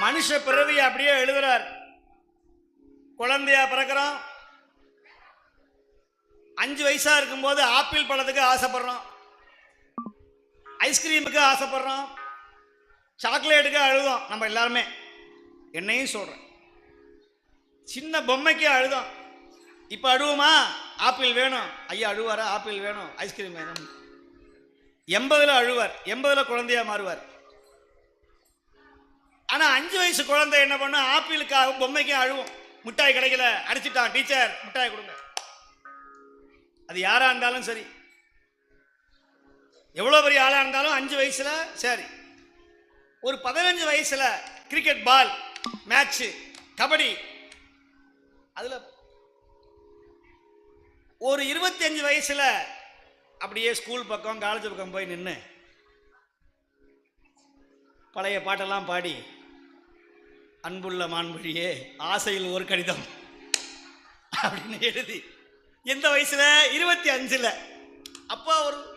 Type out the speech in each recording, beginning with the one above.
மனுஷ பிறவியை அப்படியே எழுதுறார். குழந்தையா பிறக்கிறோம் அஞ்சு வயசா இருக்கும்போது ஆப்பிள் பழத்துக்கு ஆசைப்படுறோம் ஐஸ்கிரீமுக்கு ஆசைப்படுறோம் சாக்லேட்டுக்கு அழுதோம் நம்ம எல்லாருமே. என்னையும் சொல்கிறேன் சின்ன பொம்மைக்கே அழுதோம் இப்போ அழுவுமா? ஆப்பிள் வேணும். ஐயா அழுவாரா? ஆப்பிள் வேணும். ஐஸ்கிரீம் வேணும். எண்பதில் அழுவார். எண்பதில் குழந்தையா மாறுவார். ஆனால் அஞ்சு வயசு குழந்தை என்ன பண்ணும்? ஆப்பிளுக்காக பொம்மைக்கும் அழுவும். மிட்டாய் கிடைக்கல அடிச்சிட்டான். டீச்சர் மிட்டாய் கொடுங்க. அது யாராக இருந்தாலும் சரி. எவ்வளோ பெரிய ஆளாக இருந்தாலும் அஞ்சு வயசில் சரி. ஒரு பதினஞ்சு வயசில் கிரிக்கெட் பால் மேட்ச்சு கபடி அதில் ஒரு இருபத்தஞ்சு வயசில் அப்படியே ஸ்கூல் பக்கம் காலேஜ் பக்கம் போய் நின்று பழைய பாட்டெல்லாம் பாடி அன்புள்ள மான்மொழியே ஆசையில் ஒரு கடிதம். அப்படின்னு எழுதி எந்த வயசில்? இருபத்தி அஞ்சில். அப்போ ஒரு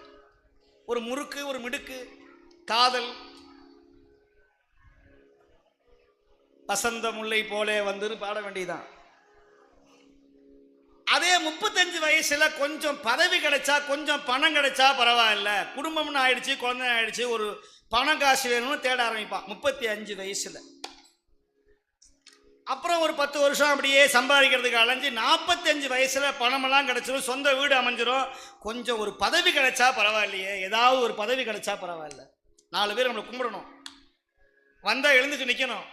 ஒரு முறுக்கு ஒரு மிடுக்கு காதல். வசந்த முல்லை போலே வந்து பாட வேண்டியதுதான். அதே முப்பத்தஞ்சு வயசுல கொஞ்சம் பதவி கிடைச்சா கொஞ்சம் பணம் கிடைச்சா பரவாயில்ல. குடும்பம்னு ஆயிடுச்சு குழந்தை ஆயிடுச்சு ஒரு பணம் காசு வேணும்னு தேட ஆரம்பிப்பான். முப்பத்தி அஞ்சு வயசுல. அப்புறம் ஒரு பத்து வருஷம் அப்படியே சம்பாதிக்கிறதுக்கு அலைஞ்சு நாற்பத்தஞ்சு வயசில் பணமெல்லாம் கிடச்சிரும் சொந்த வீடு அமைஞ்சிரும். கொஞ்சம் ஒரு பதவி கிடைச்சா பரவாயில்லையே. ஏதாவது ஒரு பதவி கிடைச்சா பரவாயில்ல. நாலு பேர் நம்மளை கும்பிடணும். வந்தால் எழுந்துட்டு நிற்கணும்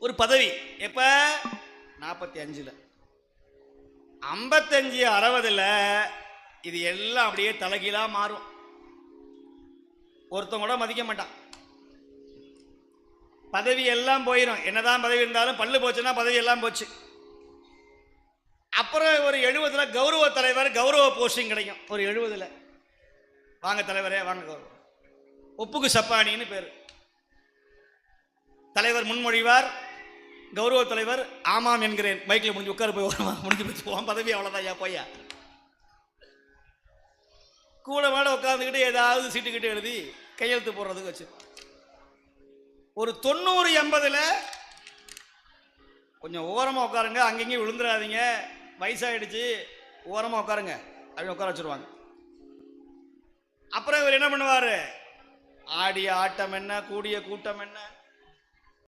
ஒரு பதவி. எப்போ? நாற்பத்தி அஞ்சில் ஐம்பத்தஞ்சு அறுபதில் இது எல்லாம் அப்படியே தலைகீழாக மாறும். ஒருத்தவங்க கூட மதிக்க மாட்டான். பதவி எல்லாம் போயிடும் என்னதான் பதவி இருந்தாலும் பல்லு போச்சுன்னா பதவி எல்லாம் போச்சு. அப்புறம் ஒரு எழுபதுல கௌரவ தலைவர் கௌரவ போஸ்டிங் கிடைக்கும். ஒரு எழுபதுல. வாங்க தலைவரே வாங்க கௌரவம் ஒப்புக்கு சப்பானின்னு பேர். தலைவர் முன்மொழிவார். கௌரவ தலைவர் ஆமாம் என்கிறேன். பைக்கில் முடிஞ்சு உட்கார போய் முடிஞ்சு போச்சு. உன் பதவி அவ்வளோதான் ஐயா போய்யா. கூட மேலே உட்காந்துக்கிட்டு ஏதாவது சீட்டுக்கிட்டு எழுதி கையெழுத்து போடுறதுக்கு வச்சு. ஒரு தொண்ணூறு எண்பதுல கொஞ்சம் ஓரமாக உட்காருங்க. அங்கங்கேயும் விழுந்துடாதீங்க வயசாகிடுச்சு ஓரமாக உட்காருங்க. அப்படி உட்கார வச்சிருவாங்க. அப்புறம் இவர் என்ன பண்ணுவார்? ஆடிய ஆட்டம் என்ன? கூடிய கூட்டம் என்ன?